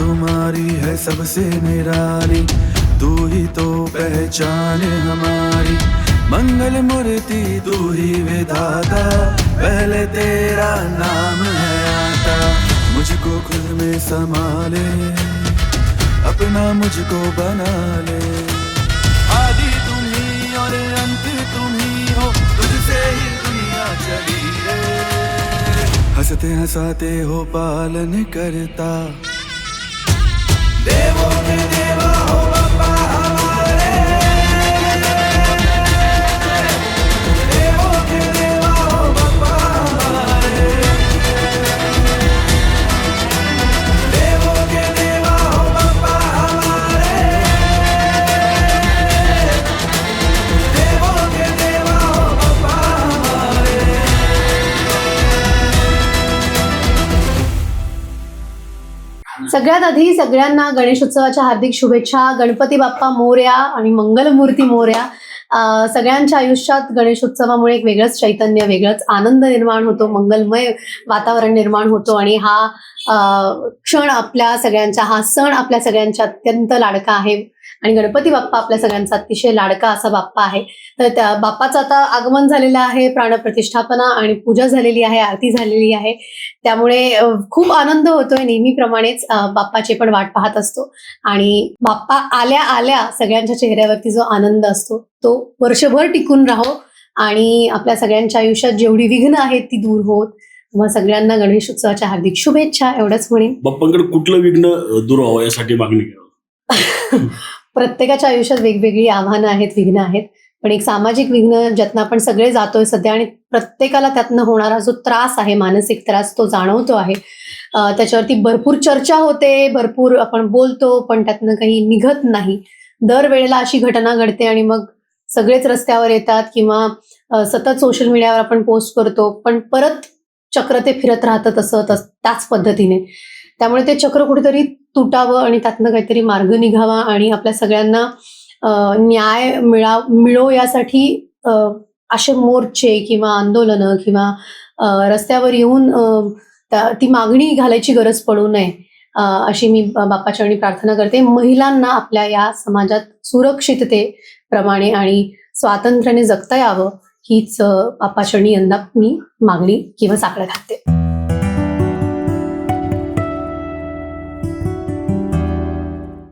तुम्हारी है सबसे निराली तू ही तो पहचान हमारी। मंगल मूर्ति तू ही विधाता, पहले तेरा नाम है आता। मुझको खुद में संभाले, अपना मुझको बना ले आदि तुम ही और अंत तुम ही हो, तुझसे ही दुनिया चली रे। हँसते हंसाते हो पालन करता де вони. सगळ्यात आधी सगळ्यांना गणेशोत्सवाच्या हार्दिक शुभेच्छा. गणपती बाप्पा मोर्या आणि मंगलमूर्ती मोर्या. सगळ्यांच्या आयुष्यात गणेशोत्सवामुळे एक वेगळंच चैतन्य वेगळंच आनंद निर्माण होतो मंगलमय वातावरण निर्माण होतो आणि हा क्षण आपल्या सगळ्यांचा हा सण आपल्या सगळ्यांच्या अत्यंत लाडका आहे. आणि गणपती बाप्पा आपल्या सगळ्यांचा अतिशय लाडका असा बाप्पा आहे. तर त्या बाप्पाचं आता आगमन झालेलं आहे प्राणप्रतिष्ठापना आणि पूजा झालेली आहे आरती झालेली आहे. त्यामुळे खूप आनंद होतोय नेहमीप्रमाणेच बाप्पाची पण वाट पाहत असतो. आणि बाप्पा आल्या आल्या सगळ्यांच्या चेहऱ्यावरती जो आनंद असतो तो वर्षभर टिकून राहो. आणि आपल्या सगळ्यांच्या आयुष्यात जेवढी विघ्न आहेत ती दूर होत. मग सगळ्यांना गणेश उत्सवाच्या हार्दिक शुभेच्छा एवढंच म्हणेन. बाप्पांकडे कुठलं विघ्न दूर व्हावं यासाठी मागणी प्रत्येकाच्या आयुष्यात वेगवेगळी आव्हानं आहेत विघ्न आहेत. पण एक सामाजिक विघ्न ज्यातनं आपण सगळे जातोय सध्या आणि प्रत्येकाला त्यातनं होणारा जो त्रास आहे मानसिक त्रास तो जाणवतो आहे. त्याच्यावरती भरपूर चर्चा होते भरपूर आपण बोलतो पण त्यातनं काही निघत नाही. दरवेळेला अशी घटना घडते आणि मग सगळेच रस्त्यावर येतात किंवा सतत सोशल मीडियावर आपण पोस्ट करतो पण परत चक्र ते फिरत राहतं तसं तस त्याच पद्धतीने. त्यामुळे ते चक्र कुठेतरी तुटावं आणि त्यातनं काहीतरी मार्ग निघावा आणि आपल्या सगळ्यांना न्याय मिळा मिळो यासाठी असे मोर्चे किंवा आंदोलनं किंवा रस्त्यावर येऊन ती मागणी घालायची गरज पडू नये अशी मी बाप्पाचरणी प्रार्थना करते. महिलांना आपल्या या समाजात सुरक्षिततेप्रमाणे आणि स्वातंत्र्याने जगता यावं हीच बाप्पाचरणी यंदा मी मागणी किंवा साकडं घालते.